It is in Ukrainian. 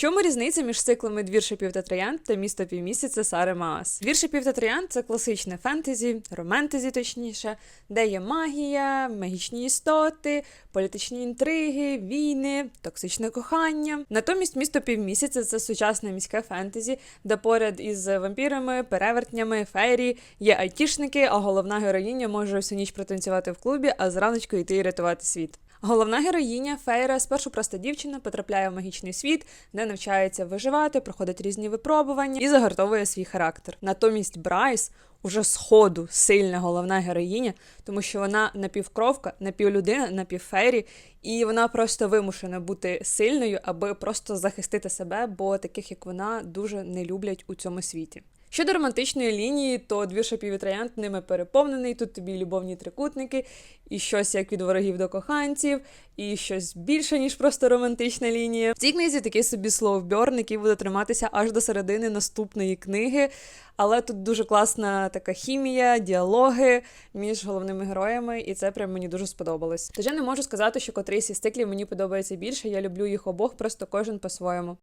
чому різниця між циклами Двір шипів та місто півмісяця Сари Маас? Двір шипів це класичне фентезі, романтезі точніше, де є магія, магічні істоти, політичні інтриги, війни, токсичне кохання. Натомість місто півмісяця це сучасне міське фентезі, де поряд із вампірами, перевертнями, фейрі є айтішники, а головна героїня може всю ніч протанцювати в клубі, а зраночку йти і рятувати світ. Головна героїня Фейра, спершу проста дівчина, потрапляє в магічний світ, де навчається виживати, проходить різні випробування і загартовує свій характер. Натомість Брайс уже з ходу сильна головна героїня, тому що вона напівкровка, напівлюдина, напівфейрі, і вона просто вимушена бути сильною, аби просто захистити себе, бо таких як вона дуже не люблять у цьому світі. Щодо романтичної лінії, то двір троянд ними переповнений. Тут тобі любовні трикутники, і щось як від ворогів до коханців, і щось більше, ніж просто романтична лінія. В цій книзі такий собі словбьорн, який буде триматися аж до середини наступної книги. Але тут дуже класна така хімія, діалоги між головними героями, і це прям мені дуже сподобалось. Тож я не можу сказати, що котрийсь із циклів мені подобається більше. Я люблю їх обох, просто кожен по-своєму.